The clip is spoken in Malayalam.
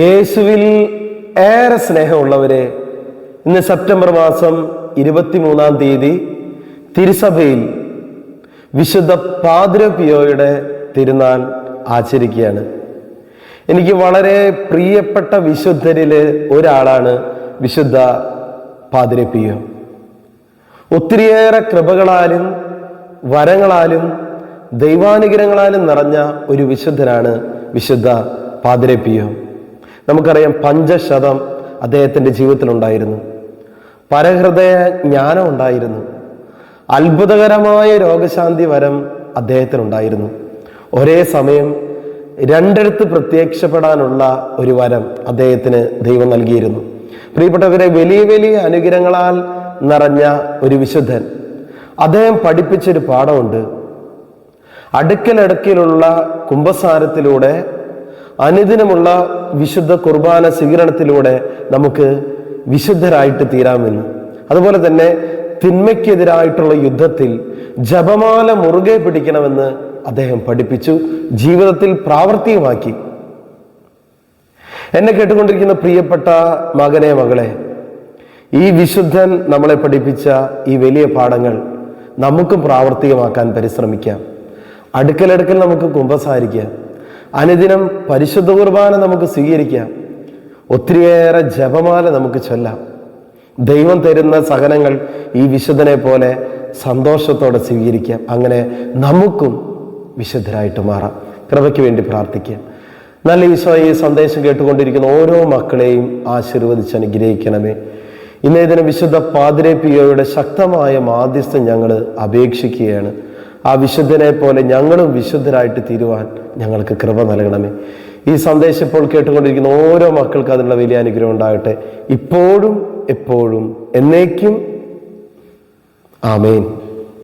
യേശുവിൽ ഏറെ സ്നേഹമുള്ളവരെ ഇന്ന് സെപ്റ്റംബർ മാസം ഇരുപത്തിമൂന്നാം തീയതി തിരുസഭയിൽ വിശുദ്ധ പാദ്രപിയോയുടെ തിരുനാൾ ആചരിക്കുകയാണ്. എനിക്ക് വളരെ പ്രിയപ്പെട്ട വിശുദ്ധരിൽ ഒരാളാണ് വിശുദ്ധ പാതിരപ്പിയോ ഒത്തിരിയേറെ കൃപകളാലും വരങ്ങളാലും ദൈവാനുഗ്രഹങ്ങളാലും നിറഞ്ഞ ഒരു വിശുദ്ധനാണ് വിശുദ്ധ പാതിരപ്പിയോ നമുക്കറിയാം പഞ്ചശതം അദ്ദേഹത്തിന്റെ ജീവിതത്തിലുണ്ടായിരുന്നു. പരഹൃദയ ജ്ഞാനം ഉണ്ടായിരുന്നു. അത്ഭുതകരമായ രോഗശാന്തി വരം അദ്ദേഹത്തിനുണ്ടായിരുന്നു. ഒരേ സമയം രണ്ടിടത്ത് പ്രത്യക്ഷപ്പെടാനുള്ള ഒരു വരം അദ്ദേഹത്തിന് ദൈവം നൽകിയിരുന്നു. പ്രിയപ്പെട്ടവരെ വലിയ വലിയ അനുഗ്രഹങ്ങളാൽ നിറഞ്ഞ ഒരു വിശുദ്ധൻ. അദ്ദേഹം പഠിപ്പിച്ചൊരു പാഠമുണ്ട്. അടുക്കലടുക്കിലുള്ള കുംഭസാരത്തിലൂടെ അനുദിനമുള്ള വിശുദ്ധ കുർബാന സ്വീകരണത്തിലൂടെ നമുക്ക് വിശുദ്ധരായിട്ട് തീരാമെന്ന് അതുപോലെ തന്നെ തിന്മയ്ക്കെതിരായിട്ടുള്ള യുദ്ധത്തിൽ ജപമാല മുറുകെ പിടിക്കണമെന്ന് അദ്ദേഹം പഠിപ്പിച്ചു ജീവിതത്തിൽ പ്രാവർത്തികമാക്കി. എന്നെ കേട്ടുകൊണ്ടിരിക്കുന്ന പ്രിയപ്പെട്ട മകനെ മകളെ ഈ വിശുദ്ധൻ നമ്മളെ പഠിപ്പിച്ച ഈ വലിയ പാഠങ്ങൾ നമുക്കും പ്രാവർത്തികമാക്കാൻ പരിശ്രമിക്കാം. അടുക്കലടുക്കൽ നമുക്ക് കുമ്പസാരിക്കാം. അനുദിനം പരിശുദ്ധ കുർബാന നമുക്ക് സ്വീകരിക്കാം. ഒത്തിരിയേറെ ജപമാല നമുക്ക് ചൊല്ലാം. ദൈവം തരുന്ന സഹനങ്ങൾ ഈ വിശുദ്ധനെ പോലെ സന്തോഷത്തോടെ സ്വീകരിക്കാം. അങ്ങനെ നമുക്കും വിശുദ്ധരായിട്ട് മാറാം. കൃപയ്ക്ക് വേണ്ടി പ്രാർത്ഥിക്കാം. നല്ല ഈശോ ഈ സന്ദേശം കേട്ടുകൊണ്ടിരിക്കുന്ന ഓരോ മക്കളെയും ആശീർവദിച്ച് അനുഗ്രഹിക്കണമേ. ഇന്നേ ദിനം വിശുദ്ധ പാതിരേപ്പിയോയുടെ ശക്തമായ മാധ്യസ്ഥം ഞങ്ങൾ അപേക്ഷിക്കുകയാണ്. ആ വിശുദ്ധനെ പോലെ ഞങ്ങളും വിശുദ്ധരായിട്ട് തീരുവാൻ ഞങ്ങൾക്ക് കൃപ നൽകണമേ. ഈ സന്ദേശം ഇപ്പോൾ കേട്ടുകൊണ്ടിരിക്കുന്ന ഓരോ മക്കൾക്കും അതിനുള്ള വലിയ അനുഗ്രഹം ഉണ്ടാകട്ടെ. ഇപ്പോഴും എപ്പോഴും എന്നേക്കും. ആമേൻ.